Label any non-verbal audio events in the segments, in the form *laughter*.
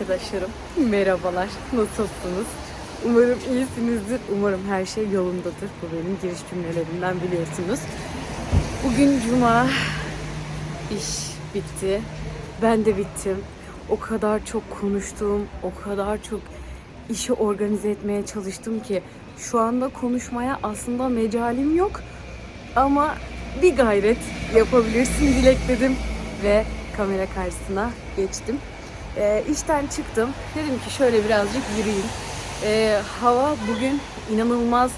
arkadaşlarım. Merhabalar. Nasılsınız? Umarım iyisinizdir. Umarım her şey yolundadır. Bu benim giriş cümlelerimden biliyorsunuz. Bugün cuma. İş bitti. Ben de bittim. O kadar çok konuştum. O kadar çok işi organize etmeye çalıştım ki şu anda konuşmaya aslında mecalim yok. Ama bir gayret yapabilirsin dilekledim ve kamera karşısına geçtim. Ee, işten çıktım. Dedim ki şöyle birazcık yürüyeyim. Ee, hava bugün inanılmaz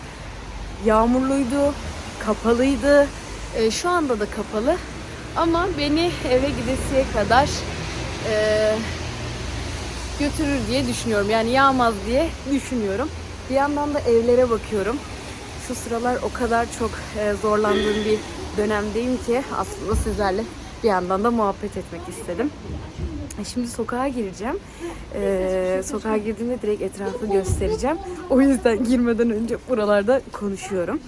yağmurluydu, kapalıydı. Ee, şu anda da kapalı. Ama beni eve gidesiye kadar e, götürür diye düşünüyorum. Yani yağmaz diye düşünüyorum. Bir yandan da evlere bakıyorum. Şu sıralar o kadar çok e, zorlandığım bir dönemdeyim ki aslında sizlerle bir yandan da muhabbet etmek istedim. E, Şimdi sokağa gireceğim. Ee, sokağa girdiğimde direkt etrafı göstereceğim. O yüzden girmeden önce buralarda konuşuyorum.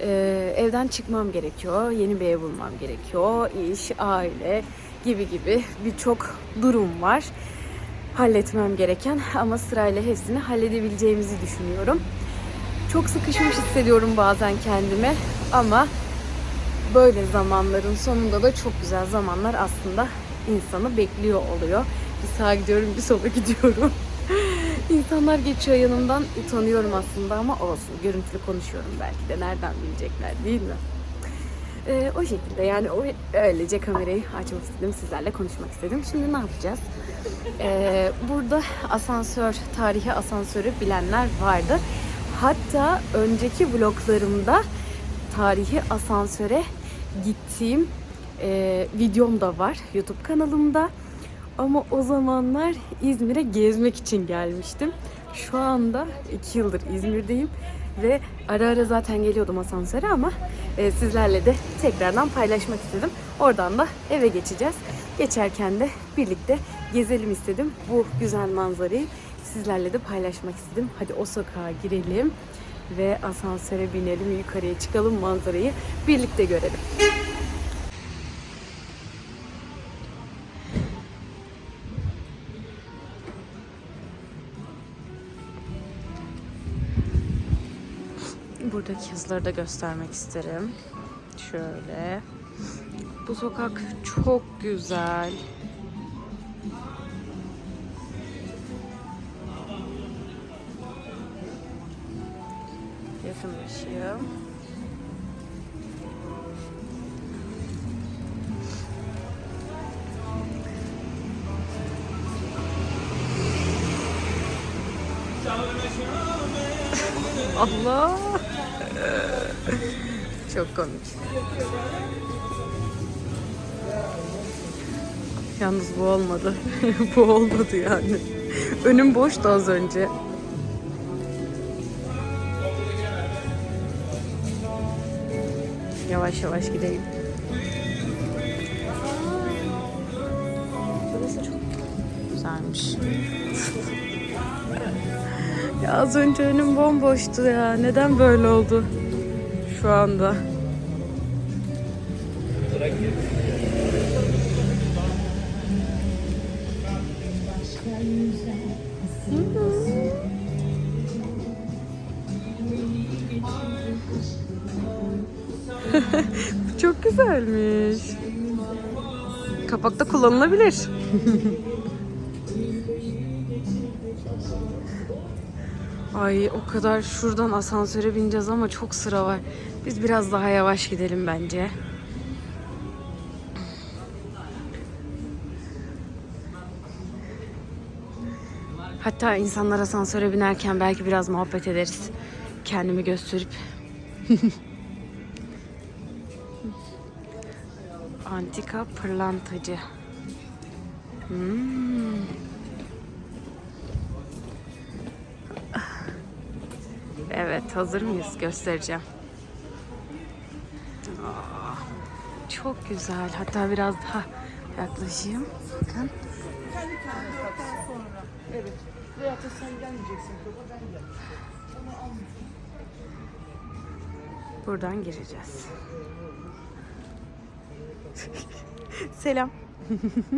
Ee, evden çıkmam gerekiyor. Yeni bir ev bulmam gerekiyor. İş, aile gibi gibi birçok durum var. Halletmem gereken ama sırayla hepsini halledebileceğimizi düşünüyorum. Çok sıkışmış hissediyorum bazen kendimi ama böyle zamanların sonunda da çok güzel zamanlar aslında insanı bekliyor oluyor. Bir sağa gidiyorum, bir sola gidiyorum. *laughs* İnsanlar geçiyor yanımdan, utanıyorum aslında ama olsun. Görüntülü konuşuyorum belki de. Nereden bilecekler değil mi? Ee, o şekilde yani o öylece kamerayı açmak istedim, sizlerle konuşmak istedim. Şimdi ne yapacağız? Ee, burada asansör, tarihi asansörü bilenler vardır. Hatta önceki vloglarımda tarihi asansöre gittiğim e, videom da var YouTube kanalımda. Ama o zamanlar İzmir'e gezmek için gelmiştim. Şu anda iki yıldır İzmir'deyim ve ara ara zaten geliyordum asansöre ama e, sizlerle de tekrardan paylaşmak istedim. Oradan da eve geçeceğiz. Geçerken de birlikte gezelim istedim. Bu güzel manzarayı sizlerle de paylaşmak istedim. Hadi o sokağa girelim ve asansöre binelim, yukarıya çıkalım, manzarayı birlikte görelim. Buradaki yazıları da göstermek isterim. Şöyle. Bu sokak çok güzel. Yakınlaşayım. *laughs* Allah. Çok komik. Yalnız bu olmadı. *laughs* bu olmadı yani. Önüm boştu az önce. Yavaş yavaş gideyim. Güzelmiş. *laughs* Ya az önce önüm bomboştu ya. Neden böyle oldu? Şu anda. *laughs* Çok güzelmiş. Kapakta kullanılabilir. *laughs* Ay o kadar şuradan asansöre bineceğiz ama çok sıra var. Biz biraz daha yavaş gidelim bence. Hatta insanlar asansöre binerken belki biraz muhabbet ederiz. Kendimi gösterip. *laughs* Antika pırlantacı. Hmm. Evet, hazır mıyız? Göstereceğim. Aa, çok güzel. Hatta biraz daha yaklaşayım. Bakın. Evet. Veyahut da sen gelmeyeceksin. Ben gel. Buradan gireceğiz. *laughs* Selam. *laughs*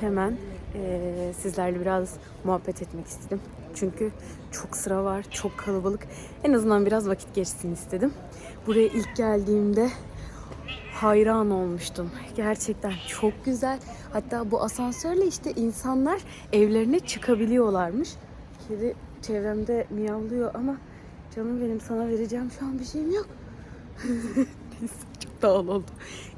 Hemen eee, sizlerle biraz muhabbet etmek istedim. Çünkü çok sıra var, çok kalabalık. En azından biraz vakit geçsin istedim. Buraya ilk geldiğimde hayran olmuştum. Gerçekten çok güzel. Hatta bu asansörle işte insanlar evlerine çıkabiliyorlarmış. Kedi çevremde miyavlıyor ama canım benim sana vereceğim şu an bir şeyim yok. *laughs* Çok dağıl oldu.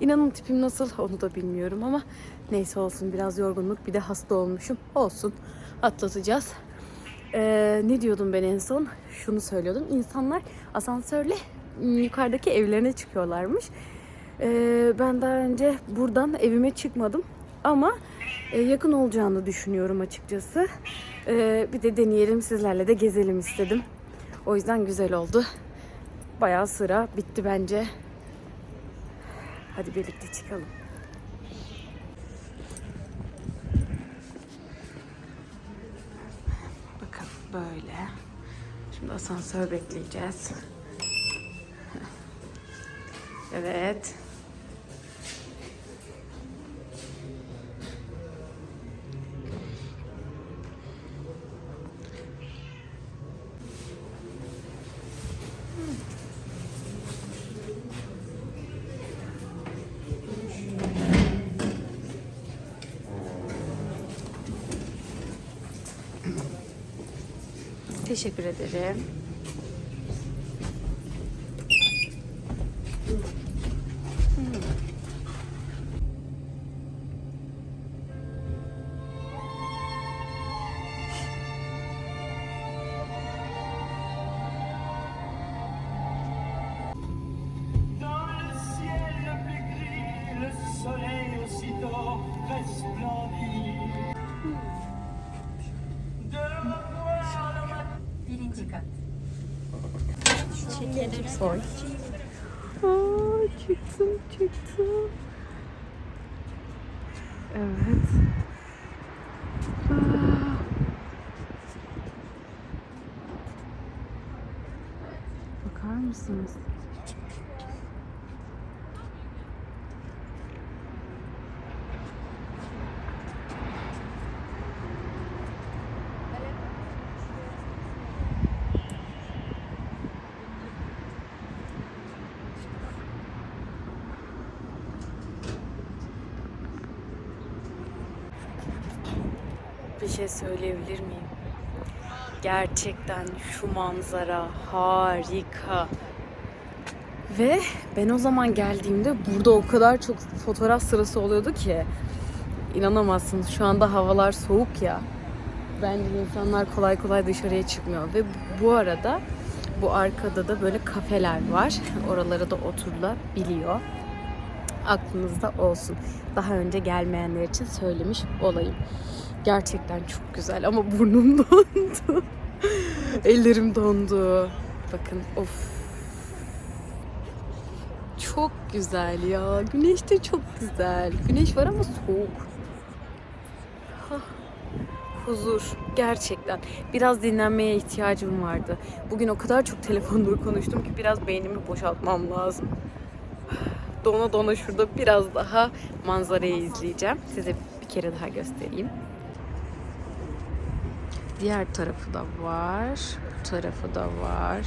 İnanın tipim nasıl onu da bilmiyorum ama neyse olsun biraz yorgunluk bir de hasta olmuşum. Olsun atlatacağız. Ee, ne diyordum ben en son? Şunu söylüyordum. İnsanlar asansörle ım, yukarıdaki evlerine çıkıyorlarmış. Ee, ben daha önce buradan evime çıkmadım ama e, yakın olacağını düşünüyorum açıkçası. Ee, bir de deneyelim sizlerle de gezelim istedim. O yüzden güzel oldu. Bayağı sıra bitti bence. Hadi birlikte çıkalım. Bakın böyle. Şimdi asansör bekleyeceğiz. *laughs* Evet. Teşekkür ederim. Soy. Aa, çıktım çıktım. Evet. Aa. Bakar mısınız? Bir şey söyleyebilir miyim? Gerçekten şu manzara harika. Ve ben o zaman geldiğimde burada o kadar çok fotoğraf sırası oluyordu ki inanamazsınız. Şu anda havalar soğuk ya. Bence insanlar kolay kolay dışarıya çıkmıyor ve bu arada bu arkada da böyle kafeler var. Oralara da oturulabiliyor. Aklınızda olsun. Daha önce gelmeyenler için söylemiş olayım. Gerçekten çok güzel ama burnum *laughs* dondu. Ellerim dondu. Bakın of. Çok güzel ya. Güneş de çok güzel. Güneş var ama soğuk. Hah. Huzur. Gerçekten. Biraz dinlenmeye ihtiyacım vardı. Bugün o kadar çok telefonda konuştum ki biraz beynimi boşaltmam lazım. *sighs* Dona dona şurada biraz daha manzarayı izleyeceğim. Size bir kere daha göstereyim. Diğer tarafı da var. Bu tarafı da var.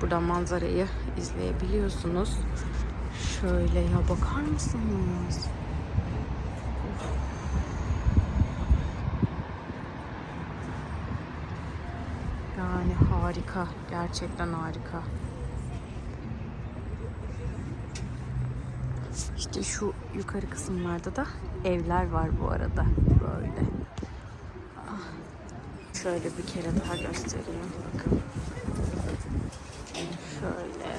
Buradan manzarayı izleyebiliyorsunuz. Şöyle ya bakar mısınız? Yani harika. Gerçekten harika. İşte şu yukarı kısımlarda da evler var bu arada. Böyle. Şöyle bir kere daha göstereyim. Bakın. Şöyle.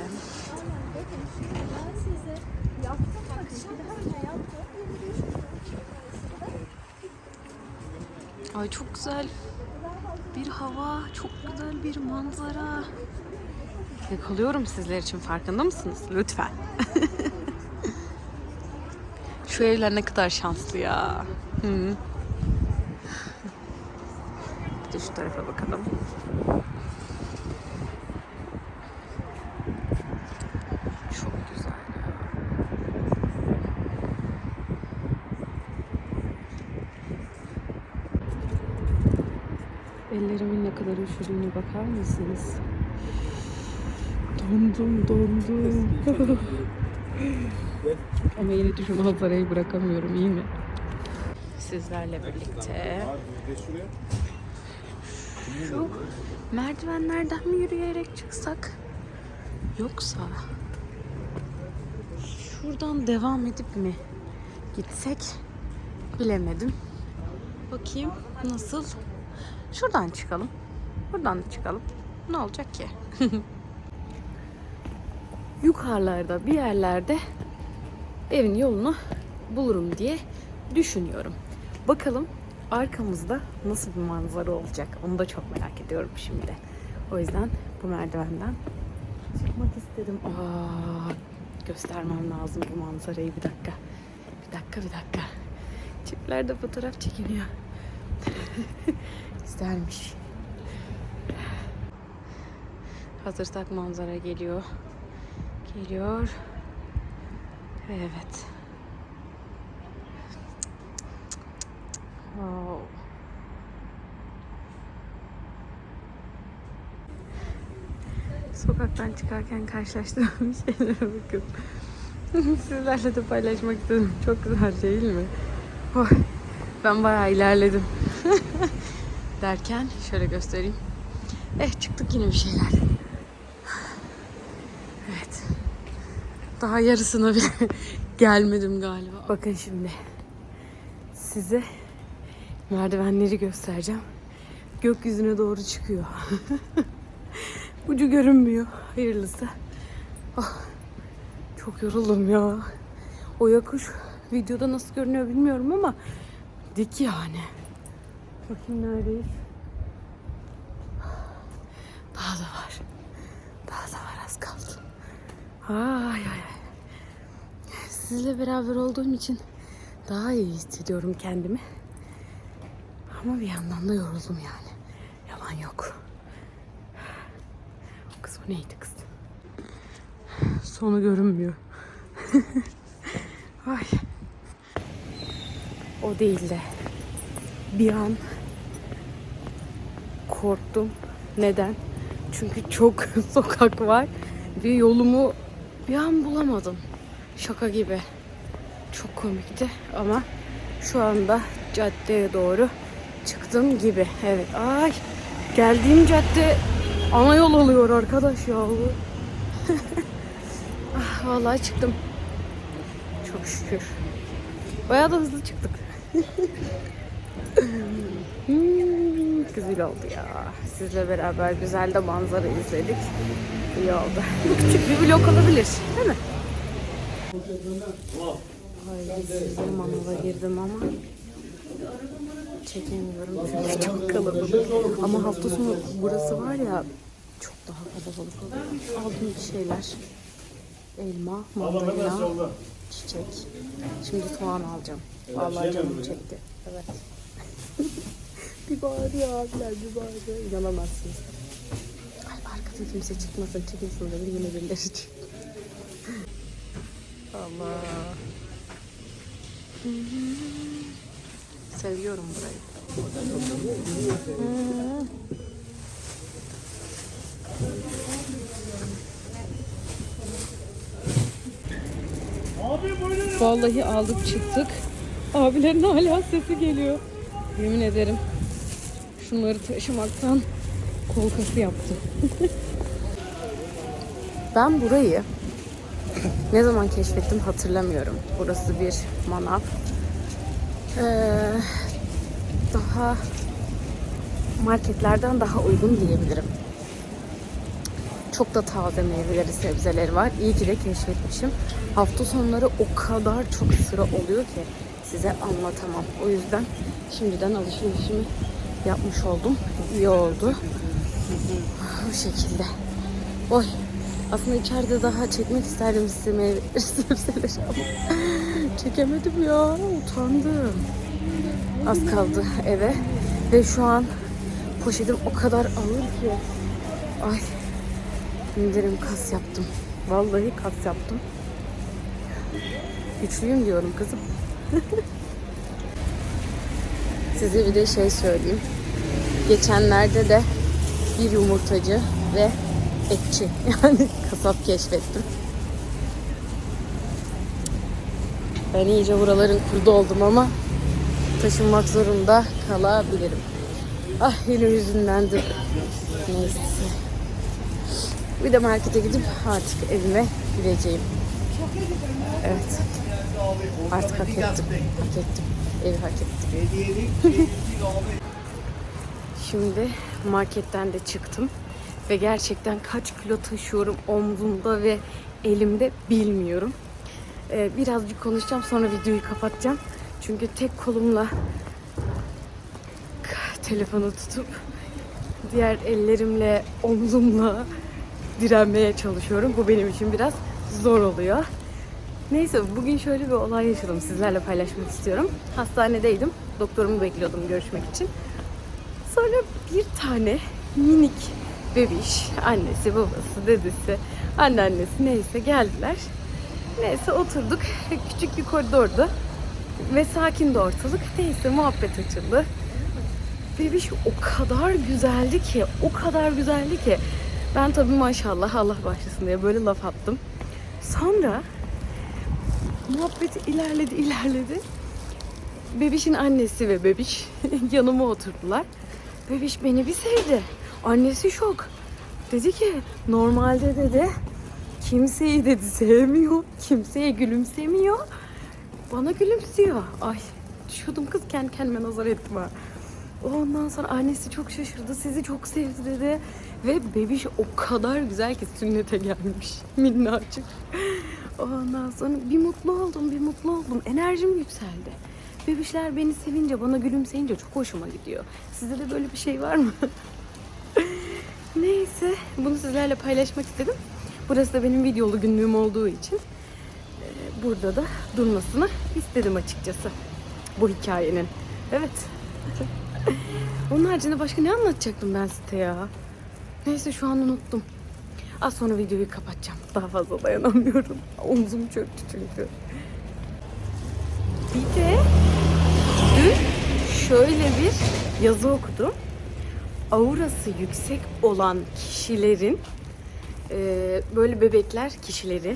Ay çok güzel bir hava, çok güzel bir manzara. Yakalıyorum sizler için farkında mısınız? Lütfen. *laughs* Şu evler ne kadar şanslı ya. Hı. Şu tarafa bakalım. Çok güzel. Ellerimin ne kadar üşüdüğünü bakar mısınız? Dondum, dondum. Ama yine de şu manzarayı bırakamıyorum, iyi mi? Sizlerle birlikte şu merdivenlerden mi yürüyerek çıksak? Yoksa şuradan devam edip mi gitsek? Bilemedim. Bakayım nasıl? Şuradan çıkalım. Buradan da çıkalım. Ne olacak ki? *laughs* Yukarılarda bir yerlerde evin yolunu bulurum diye düşünüyorum. Bakalım arkamızda nasıl bir manzara olacak? Onu da çok merak ediyorum şimdi. O yüzden bu merdivenden çıkmak istedim. Aa, göstermem lazım bu manzarayı bir dakika. Bir dakika bir dakika. Çiftler de fotoğraf çekiliyor. *laughs* Güzelmiş. Hazırsak manzara geliyor. Geliyor. Evet. Sokaktan çıkarken karşılaştığım *laughs* şeylere bakın. *laughs* Sizlerle de paylaşmak istedim. Çok güzel değil mi? Oh, ben bayağı ilerledim. *laughs* Derken şöyle göstereyim. Eh çıktık yine bir şeyler. Evet. Daha yarısına bile gelmedim galiba. Bakın şimdi. Size merdivenleri göstereceğim. Gökyüzüne doğru çıkıyor. *laughs* Ucu görünmüyor. Hayırlısı. Ah, çok yoruldum ya. O yokuş videoda nasıl görünüyor bilmiyorum ama dik yani. Bakayım neredeyiz. Daha da var. Daha da var az kaldı. Ay ay ay. Sizle beraber olduğum için daha iyi hissediyorum kendimi. Ama bir yandan da yoruldum yani. Yalan yok. Kız o neydi kız? Sonu görünmüyor. *laughs* Ay. O değil de bir an korktum. Neden? Çünkü çok *laughs* sokak var ve yolumu bir an bulamadım. Şaka gibi. Çok komikti ama şu anda caddeye doğru çıktım gibi. Evet. Ay geldiğim cadde ana yol oluyor arkadaş ya. bu. *laughs* ah, vallahi çıktım. Çok şükür. Bayağı da hızlı çıktık. *laughs* Hmm, güzel oldu ya. Sizle beraber güzel de manzara izledik. İyi oldu. *laughs* Küçük bir vlog olabilir. Değil mi? Ay size manava girdim ama çekemiyorum çünkü çok kalabalık. Ama hafta sonu burası var ya çok daha kalabalık oluyor. Aldım bir şeyler. Elma, mandalina, çiçek. Şimdi soğan alacağım. Vallahi canım çekti. Evet. *laughs* bir bağırıyor abiler bir bağırıyor. İnanamazsınız. Ay arkada kimse çıkmasın çekilsin dedim yine birileri çıktı. *laughs* Allah. Seviyorum burayı. Hmm. Vallahi aldık çıktık. Abilerin hala sesi geliyor. Yemin ederim. Şunları taşımaktan kol kası yaptı. *laughs* ben burayı ne zaman keşfettim hatırlamıyorum. Burası bir manav. Ee, daha marketlerden daha uygun diyebilirim. Çok da taze meyveleri, sebzeleri var. İyi ki de keşfetmişim. Hafta sonları o kadar çok sıra oluyor ki size anlatamam. O yüzden şimdiden alışverişimi yapmış oldum. İyi oldu. Bu şekilde. Oy. Aslında içeride daha çekmek isterdim size sebzeleri ama çekemedim ya. Utandım. Az kaldı eve. Ve şu an poşetim o kadar ağır ki. Ay indirim kas yaptım. Vallahi kas yaptım. Güçlüyüm diyorum kızım. *laughs* Size bir de şey söyleyeyim. Geçenlerde de bir yumurtacı ve etçi. *laughs* Yani kasap keşfettim. Ben iyice buraların kurdu oldum ama taşınmak zorunda kalabilirim. Ah yine yüzündendim. Neyse. Bir de markete gidip artık evime gideceğim. Evet. Artık hak ettim. Hak ettim. Evi hak ettim. *laughs* Şimdi marketten de çıktım. Ve gerçekten kaç kilo taşıyorum omzumda ve elimde bilmiyorum. Ee, birazcık konuşacağım sonra videoyu kapatacağım. Çünkü tek kolumla *sighs* telefonu tutup diğer ellerimle omzumla direnmeye çalışıyorum. Bu benim için biraz zor oluyor. Neyse bugün şöyle bir olay yaşadım. Sizlerle paylaşmak istiyorum. Hastanedeydim. Doktorumu bekliyordum görüşmek için. Sonra bir tane minik bebiş, annesi, babası, dedesi, anneannesi neyse geldiler. Neyse oturduk. Küçük bir koridordu. Ve sakin de ortalık. Neyse muhabbet açıldı. Bebiş o kadar güzeldi ki, o kadar güzeldi ki. Ben tabii maşallah Allah başlasın diye böyle laf attım. Sonra muhabbet ilerledi ilerledi. Bebişin annesi ve bebiş *laughs* yanıma oturdular. Bebiş beni bir sevdi. Annesi şok. Dedi ki normalde dedi kimseyi dedi sevmiyor. Kimseye gülümsemiyor. Bana gülümsüyor. Ay düşüyordum kız kendi kendime nazar ettim ha. Ondan sonra annesi çok şaşırdı. Sizi çok sevdi dedi. Ve bebiş o kadar güzel ki sünnete gelmiş. *laughs* Minnacık. Ondan sonra bir mutlu oldum, bir mutlu oldum. Enerjim yükseldi. Bebişler beni sevince, bana gülümseyince çok hoşuma gidiyor. Sizde de böyle bir şey var mı? Neyse, bunu sizlerle paylaşmak istedim. Burası da benim videolu günlüğüm olduğu için e, burada da durmasını istedim açıkçası. Bu hikayenin. Evet. *laughs* Onun haricinde başka ne anlatacaktım ben size ya? Neyse şu an unuttum. Az sonra videoyu kapatacağım. Daha fazla dayanamıyorum. *laughs* Omzum çöktü çünkü. Bir de dün şöyle bir yazı okudum. Aurası yüksek olan kişilerin e, böyle bebekler kişileri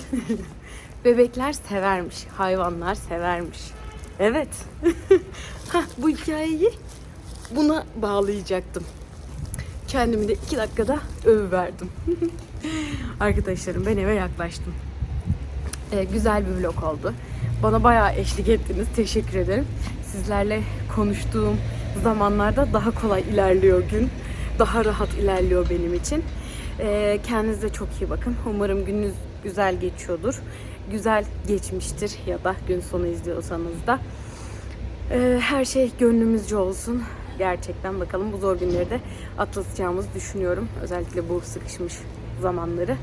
*laughs* bebekler severmiş. Hayvanlar severmiş. Evet. *laughs* Hah, bu hikayeyi buna bağlayacaktım. Kendimi de iki dakikada övüverdim. *laughs* Arkadaşlarım ben eve yaklaştım. Ee, güzel bir vlog oldu. Bana bayağı eşlik ettiniz. Teşekkür ederim. Sizlerle konuştuğum zamanlarda daha kolay ilerliyor gün. Daha rahat ilerliyor benim için. Ee, kendinize çok iyi bakın. Umarım gününüz güzel geçiyordur. Güzel geçmiştir ya da gün sonu izliyorsanız da. Ee, her şey gönlümüzce olsun. Gerçekten bakalım bu zor günleri de atlatacağımızı düşünüyorum. Özellikle bu sıkışmış zamanları.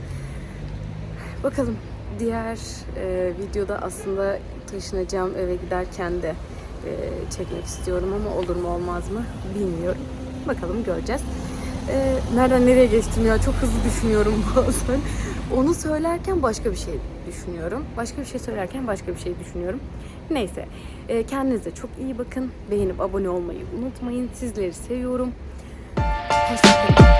Bakalım diğer e, videoda aslında taşınacağım eve giderken de e, çekmek istiyorum ama olur mu olmaz mı bilmiyorum. Bakalım göreceğiz. E, nereden nereye geçtim ya çok hızlı düşünüyorum *laughs* bazen. Onu söylerken başka bir şey düşünüyorum. Başka bir şey söylerken başka bir şey düşünüyorum. Neyse. E, kendinize çok iyi bakın. Beğenip abone olmayı unutmayın. Sizleri seviyorum. Hoşçakalın.